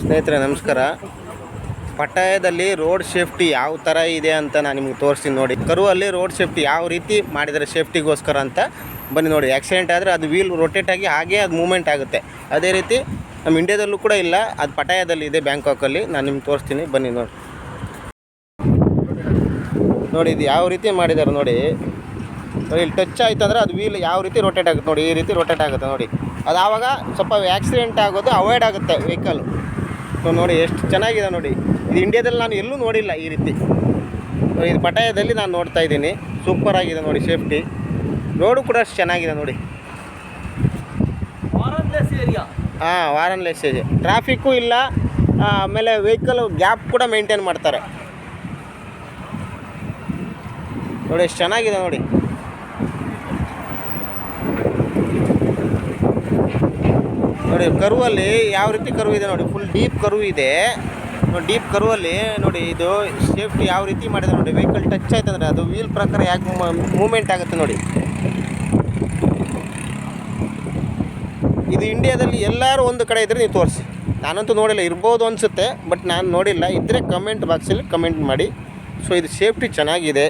ಸ್ನೇಹಿತರೆ, ನಮಸ್ಕಾರ. ಪಟ್ಟಾಯದಲ್ಲಿ road safety ಯಾವ ಥರ ಇದೆ ಅಂತ ನಾನು ನಿಮ್ಗೆ ತೋರಿಸ್ತೀನಿ ನೋಡಿ. ಕರುವಲ್ಲಿ ರೋಡ್ ಸೇಫ್ಟಿ ಯಾವ ರೀತಿ ಮಾಡಿದರೆ ಸೇಫ್ಟಿಗೋಸ್ಕರ ಅಂತ ಬನ್ನಿ ನೋಡಿ. ಆಕ್ಸಿಡೆಂಟ್ ಆದರೆ ಅದು ವೀಲ್ ರೊಟೇಟ್ ಆಗಿ ಹಾಗೆ ಅದು ಮೂಮೆಂಟ್ ಆಗುತ್ತೆ. ಅದೇ ರೀತಿ ನಮ್ಮ ಇಂಡಿಯಾದಲ್ಲೂ ಕೂಡ ಇಲ್ಲ, ಅದು ಪಟಾಯದಲ್ಲಿ ಇದೆ ಬ್ಯಾಂಕಾಕಲ್ಲಿ. ನಾನು ನಿಮ್ಗೆ ತೋರಿಸ್ತೀನಿ, ಬನ್ನಿ ನೋಡಿ. ನೋಡಿ, ಇದು ಯಾವ ರೀತಿ ಮಾಡಿದ್ದಾರೆ ನೋಡಿ. ಇಲ್ಲಿ ಟಚ್ ಆಯ್ತು ಅಂದರೆ ಅದು ವೀಲ್ ಯಾವ ರೀತಿ ರೊಟೇಟ್ ಆಗುತ್ತೆ ನೋಡಿ. ಈ ರೀತಿ ರೊಟೇಟ್ ಆಗುತ್ತೆ ನೋಡಿ. ಅದು ಆವಾಗ ಸ್ವಲ್ಪ ಆಕ್ಸಿಡೆಂಟ್ ಆಗೋದು ಅವಾಯ್ಡ್ ಆಗುತ್ತೆ ವೆಹಿಕಲ್ ಸೊ ನೋಡಿ ಎಷ್ಟು ಚೆನ್ನಾಗಿದೆ ನೋಡಿ. ಇದು ಇಂಡಿಯಾದಲ್ಲಿ ನಾನು ಎಲ್ಲೂ ನೋಡಿಲ್ಲ ಈ ರೀತಿ. ಇದು ಪಟಾಯದಲ್ಲಿ ನಾನು ನೋಡ್ತಾ ಇದ್ದೀನಿ. ಸೂಪರ್ ಆಗಿದೆ ನೋಡಿ ಸೇಫ್ಟಿ ರೋಡು ಕೂಡ ಅಷ್ಟು ಚೆನ್ನಾಗಿದೆ ನೋಡಿ. ಹಾಂ ವಾರನ್ ಏರಿಯಾ ಟ್ರಾಫಿಕ್ಕು ಇಲ್ಲ. ಆಮೇಲೆ ವೆಹಿಕಲ್ ಗ್ಯಾಪ್ ಕೂಡ ಮೇಂಟೈನ್ ಮಾಡ್ತಾರೆ. ನೋಡಿ ಎಷ್ಟು ಚೆನ್ನಾಗಿದೆ ನೋಡಿ. ನೋಡಿ, ಕರುವಲ್ಲಿ ಯಾವ ರೀತಿ ಕರು ಇದೆ ನೋಡಿ ಫುಲ್ ಡೀಪ್ ಕರು ಇದೆ. ನೋಡಿ ಡೀಪ್ ಕರುವಲ್ಲಿ ನೋಡಿ, ಇದು ಸೇಫ್ಟಿ ಯಾವ ರೀತಿ ಮಾಡಿದೆ ನೋಡಿ ವೆಹಿಕಲ್ ಟಚ್ ಆಯ್ತು ಅಂದರೆ ಅದು ವೀಲ್ ಪ್ರಕಾರ ಯಾಕೆ ಮೂಮೆಂಟ್ ಆಗುತ್ತೆ ನೋಡಿ. ಇದು ಇಂಡಿಯಾದಲ್ಲಿ ಎಲ್ಲರೂ ಒಂದು ಕಡೆ ಇದ್ದರೆ ನೀವು ತೋರಿಸಿ. ನಾನಂತೂ ನೋಡಿಲ್ಲ, ಇರ್ಬೋದು ಅನಿಸುತ್ತೆ ಬಟ್ ನಾನು ನೋಡಿಲ್ಲ. ಇದ್ದರೆ ಕಮೆಂಟ್ ಬಾಕ್ಸಲ್ಲಿ ಕಮೆಂಟ್ ಮಾಡಿ. ಸೊ ಇದು ಸೇಫ್ಟಿ ಚೆನ್ನಾಗಿದೆ.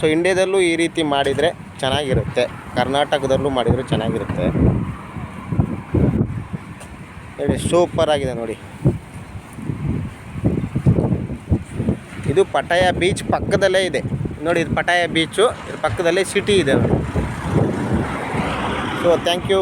ಸೊ ಇಂಡಿಯಾದಲ್ಲೂ ಈ ರೀತಿ ಮಾಡಿದರೆ ಚೆನ್ನಾಗಿರುತ್ತೆ. ಕರ್ನಾಟಕದಲ್ಲೂ ಮಾಡಿದರೆ ಚೆನ್ನಾಗಿರುತ್ತೆ. ನೋಡಿ ಸೂಪರ್ ಆಗಿದೆ ನೋಡಿ. ಇದು ಪಟಾಯ ಬೀಚ್ ಪಕ್ಕದಲ್ಲೇ ಇದೆ. ನೋಡಿ, ಇದು ಪಟಾಯ ಬೀಚು ಇದ್ರ ಪಕ್ಕದಲ್ಲೇ ಸಿಟಿ ಇದೆ ಸೊ ಥ್ಯಾಂಕ್ ಯು